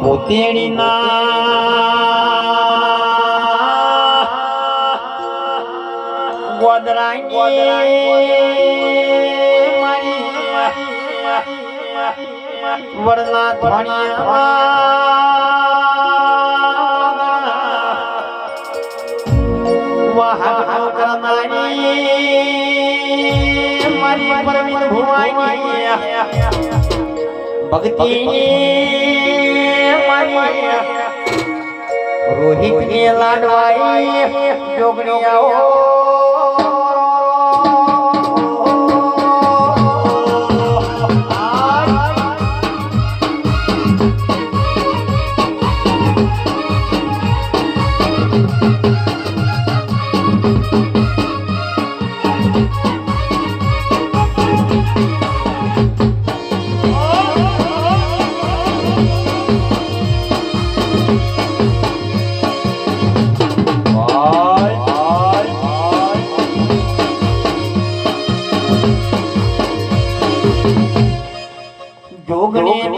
ભૂતેડી ના વરના ધોણિયા ભક્તિ મારી રોહિત ને લાડવાઈ જોગણીયાઓ જોગણી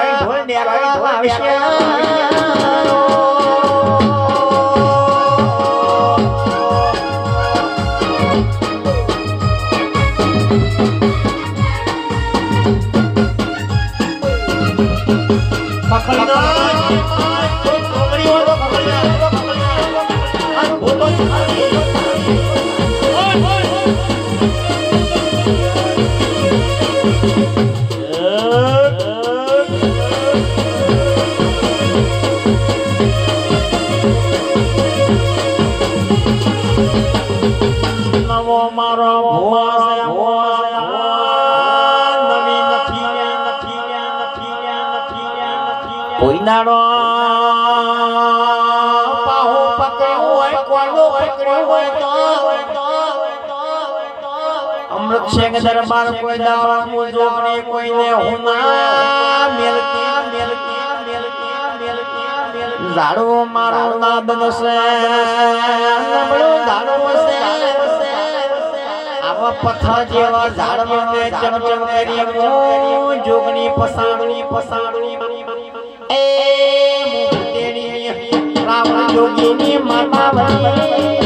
કઈ ઢોલ મારો નવી નથી નથી નથી નથી નથી કોઈ દાડો પાહુ પકડ્યું હોય કોળું પકડ્યું હોય તો. અમૃત શેખ દરબાર કોઈ દાવા મુજોગણી કોઈને હુના. મેલતી મેલતી મેલતી મેલતી. ઝાડવો મારો નાદ નબળું આવા પથ્થર જેવા ઝાડમાં મેં ચમચમ કરી હું જોગણી પસાડણી પસાડણી એ મુક્તેની રાવણ જોગીની માતા બની.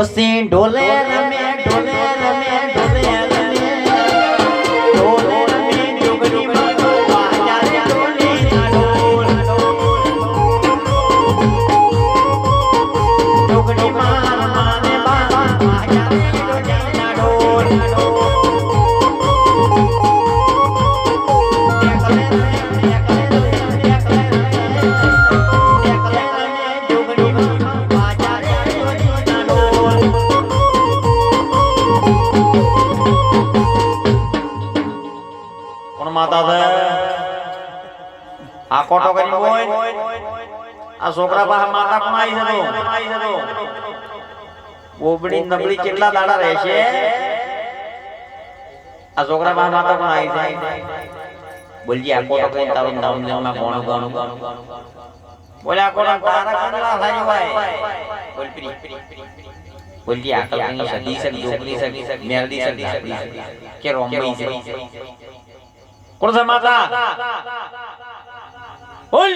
પછી ઢોલે રમે ઢોલે રમે ઢોલે રમે. ઢોલે કોણ માતા છે આ કોટો કરી હોય. આ છોકરા પાસે માતા કોણ આવી જતો બોબડી નબળી કેટલા દાડા રહેશે આ છોકરા બા માતા પણ આવી બોલજી આ કોટો કઈ તારું નામ જન્મમાં કોણ ગણું બોલે આ તારા કંડલા સારી હોય બોલ પ્રી. બોલજી આ કઈ સદી સક જોગલી સક મેલડી સક સદી કે રોમઈ છે. કોણ છે માતા? બોલ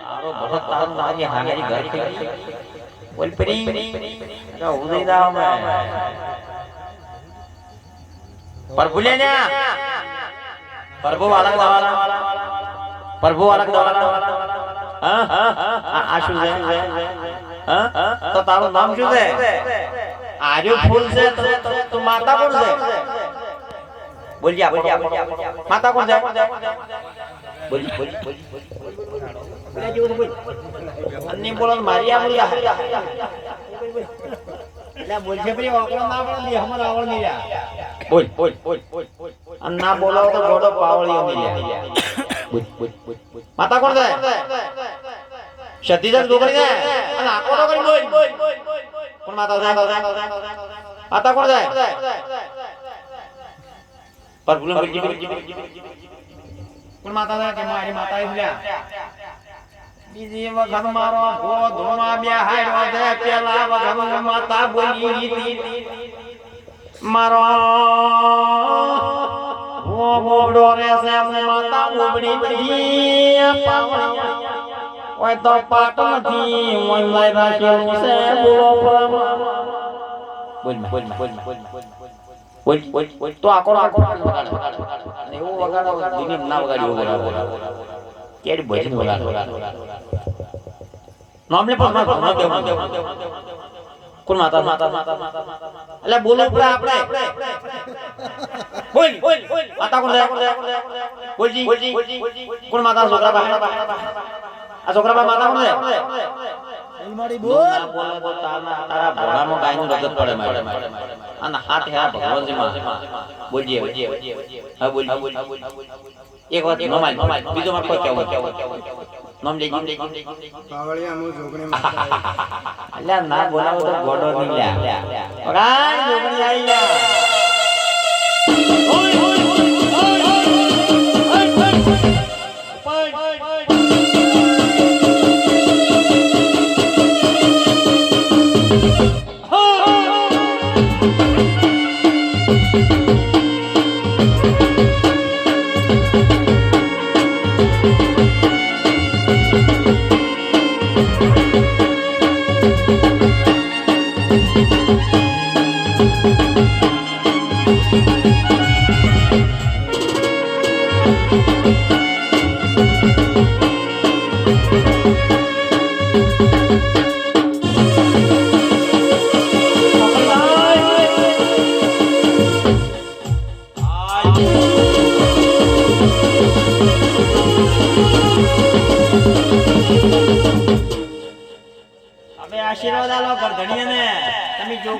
તારો ભગત તારું તારી હામેરી ઘર થઈ બોલ પ્રી. ઉદય દાવ મે પ્રભુ લે ને પ્રભુ વાળા વાળા પ્રભુ વાળા વાળા હા? આ આ શું છે? હા? તો તારું નામ શું છે? આર્યો ફૂલ છે, તો- માતા કોણ છે. બોલજી બોલજી માતા કોણ છે? બોલજી બોલજી બોલજી અન્ય બોલો મારી આ બોલ્યા એટલે બોલશે છે ઓકળો ના પણ દે હમર આવળ નહીં બોલ બોલ બોલ બોલ. અને ના બોલો તો ગોડો પાવળીઓ નહીં બોલ બોલ બોલ બોલ. માતા કોણ છે? સતીજન ગોગળી ને અને આકો તો કરી બોલ. પણ માતા જાય માતા કોણ છે? પર ભૂલો કોણ માતા કે મારી માતા ભૂલ્યા? બીજી વખત મારો ભો ધોમાં બે હાડ્યો છે પેલા વખત માતા બોલી હતી. મારો ભો બોબડો રે છે માતા બોબડી બધી પાવણી ઓય તો પાટ નથી ઓય લઈ રાખેલું છે બોલો બોલ બોલ બોલ બોલ બોલ બોલ તો આકોડો આકોડો વગાડ? અને એવું વગાડો દુનિયા ના વગાડ્યું વગાડો. કેડી ભજન વગાડો. નામને પણ ભણવા દેવું કોણ માતા માતા એટલે બોલો પડે આપણે. બોલ. બોલ. માતા કોણ બોલજી. કોણ માતા છોકરા બહાર આ છોકરા બા માતા કોણ અલમારી બોલ. તારા તારા ભોળામાં ગાયનું રગત પડે મારે. અને હાથ હેરા ભગવાનજી માં બોલજે હા બોલ. એક વાત નમાલ નમાલ બીજો માં કોઈ કેવું કેવું નામ લેજી. પાવળિયા મુ જોગણી અલ્યા ના બોલાવો તો ગોડો નહીં લ્યા. વગાડ જોગણી આઈ લ્યા હવે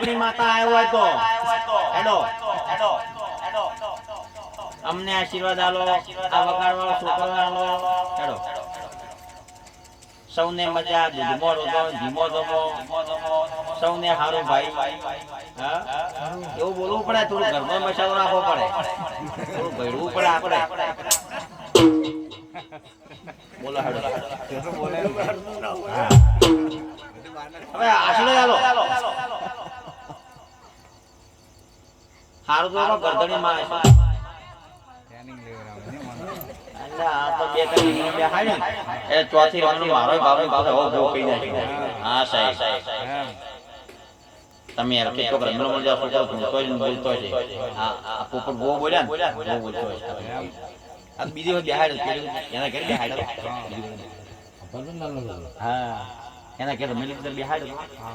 તમે માતા આવ્યો હોય તો. હેડો. હેડો અમને આશીર્વાદ આલો આ વગાડવાળો છોકરો આલો હેડો. સૌને મજા ધીમો રોધો ધીમો ધમો. સૌને હારું ભાઈ. એવું બોલવું પડે થોડું ઘરમાં મસાલો રાખવો પડે. થોડું ભેળવું પડે આપણે. બોલો હેડો. હવે આશીર્વાદ આલો. હારું તો ગરદણી માં બેહાડી ચોથી મારો હવે કહી. હા સાહેબ. તમે યાર મજા છોકરો ભૂલતો જ બોલતો છે આ પોપટ બહુ બોલ્યા ને. બહુ બોલતો આ બીજી વખત બેહાડ્યો પેલું એના ઘરે બેહાડ્યો હા. એના ઘરે